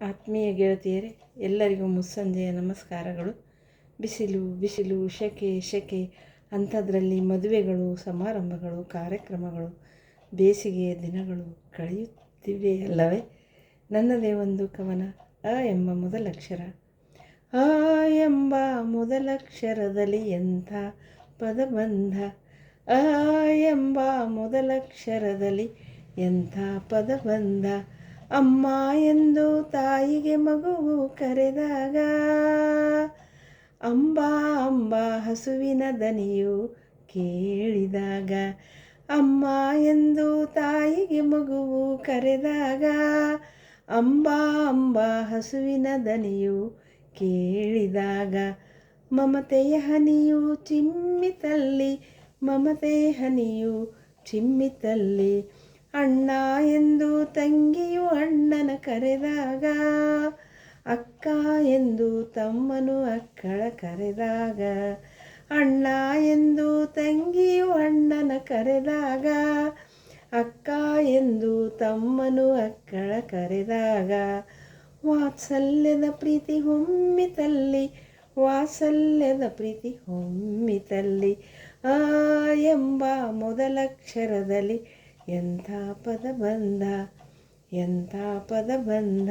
ಆತ್ಮೀಯ ಗೆಳತಿಯರೇ, ಎಲ್ಲರಿಗೂ ಮುಸ್ಸಂಜೆಯ ನಮಸ್ಕಾರಗಳು. ಬಿಸಿಲು ಬಿಸಿಲು, ಶೆಕೆ ಶೆಕೆ, ಅಂಥದ್ರಲ್ಲಿ ಮದುವೆಗಳು, ಸಮಾರಂಭಗಳು, ಕಾರ್ಯಕ್ರಮಗಳು, ಬೇಸಿಗೆಯ ದಿನಗಳು ಕಳೆಯುತ್ತಿವೆ ಅಲ್ಲವೇ? ನನ್ನದೇ ಒಂದು ಕವನ ಅ ಎಂಬ ಮೊದಲಕ್ಷರ ಆ ಎಂಬ ಮೊದಲಕ್ಷರದಲ್ಲಿ ಎಂಥ ಪದಬಂಧ? ಆ ಎಂಬ ಮೊದಲಕ್ಷರದಲ್ಲಿ ಎಂಥ ಪದಬಂಧ? ಅಮ್ಮ ಎಂದು ತಾಯಿಗೆ ಮಗುವು ಕರೆದಾಗ, ಅಂಬ ಅಂಬ ಹಸುವಿನ ದನಿಯು ಕೇಳಿದಾಗ, ಅಮ್ಮ ಎಂದು ತಾಯಿಗೆ ಮಗುವು ಕರೆದಾಗ, ಅಂಬ ಅಂಬ ಹಸುವಿನ ದನಿಯು ಕೇಳಿದಾಗ, ಮಮತೆಯ ಹನಿಯು ಚಿಮ್ಮಿತಲ್ಲಿ ಮಮತೆಯ ಹನಿಯು ಚಿಮ್ಮಿತಲ್ಲಿ ಅಣ್ಣ ಎಂದು ತಂಗಿಯು ಅಣ್ಣನ ಕರೆದಾಗ, ಅಕ್ಕ ಎಂದು ತಮ್ಮನು ಅಕ್ಕಳ ಕರೆದಾಗ, ಅಣ್ಣ ಎಂದು ತಂಗಿಯು ಅಣ್ಣನ ಕರೆದಾಗ, ಅಕ್ಕ ಎಂದು ತಮ್ಮನು ಅಕ್ಕಳ ಕರೆದಾಗ, ವಾತ್ಸಲ್ಯದ ಪ್ರೀತಿ ಹೊಮ್ಮಿತಲ್ಲಿ ವಾತ್ಸಲ್ಯದ ಪ್ರೀತಿ ಹೊಮ್ಮಿತಲ್ಲಿ ಆ ಎಂಬ ಮೊದಲಕ್ಷರದಲ್ಲಿ ಎಂಥ ಪದ ಬಂದ, ಎಂಥ ಪದ ಬಂದ.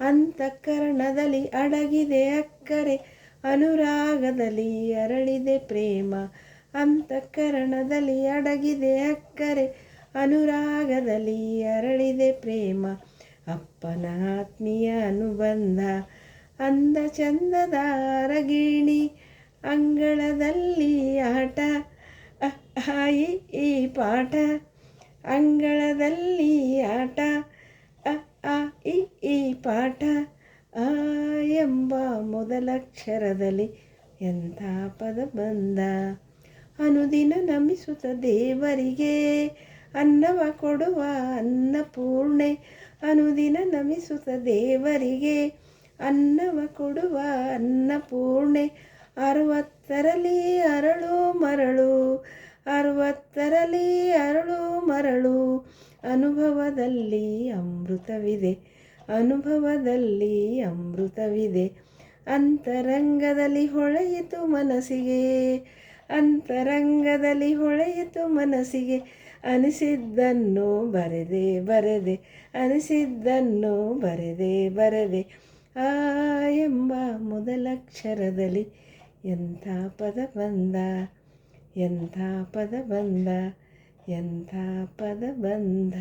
ಅಂತಃಕರಣದಲ್ಲಿ ಅಡಗಿದೆ ಅಕ್ಕರೆ, ಅನುರಾಗದಲ್ಲಿ ಅರಳಿದೆ ಪ್ರೇಮ. ಅಂತಃಕರಣದಲ್ಲಿ ಅಡಗಿದೆ ಅಕ್ಕರೆ, ಅನುರಾಗದಲ್ಲಿ ಅರಳಿದೆ ಪ್ರೇಮ. ಅಪ್ಪನ ಆತ್ಮೀಯ ಅನುಬಂಧ, ಅಂದ ಚಂದದ ಅರಗಿಣಿ, ಅಂಗಳದಲ್ಲಿ ಆಟ ಈ ಪಾಠ. ಅಂಗಳದಲ್ಲಿ ಆಟ ಅ ಆ ಇ ಈ ಪಾಠ, ಆ, ಎಂಬ ಮೊದಲಕ್ಷರದಲ್ಲಿ ಎಂಥ ಪದ ಬಂದ? ಅನುದಿನ ನಮಿಸುತ್ತ ದೇವರಿಗೆ ಅನ್ನವ ಕೊಡುವ ಅನ್ನಪೂರ್ಣೆ ಅನುದಿನ ನಮಿಸುತ್ತ ದೇವರಿಗೆ ಅನ್ನವ ಕೊಡುವ ಅನ್ನಪೂರ್ಣೆ ಅರವತ್ತರಲ್ಲಿ ಅರಳು ಮರಳು ಅರವತ್ತರಲ್ಲಿ ಅರಳು ಮರಳು ಅನುಭವದಲ್ಲಿ ಅಮೃತವಿದೆ. ಅನುಭವದಲ್ಲಿ ಅಮೃತವಿದೆ. ಅಂತರಂಗದಲ್ಲಿ ಹೊಳೆಯಿತು ಮನಸ್ಸಿಗೆ. ಅಂತರಂಗದಲ್ಲಿ ಹೊಳೆಯಿತು ಮನಸ್ಸಿಗೆ. ಅನಿಸಿದ್ದನ್ನು ಬರೆದೆ ಬರೆದೆ. ಅನಿಸಿದ್ದನ್ನು ಬರೆದೆ ಬರೆದೆ. ಆ ಎಂಬ ಮೊದಲಕ್ಷರದಲ್ಲಿ ಎಂಥ ಪದ ಬಂದ? ಎಂಥ ಪದ ಬಂದ ಎಂಥ ಪದ ಬಂದ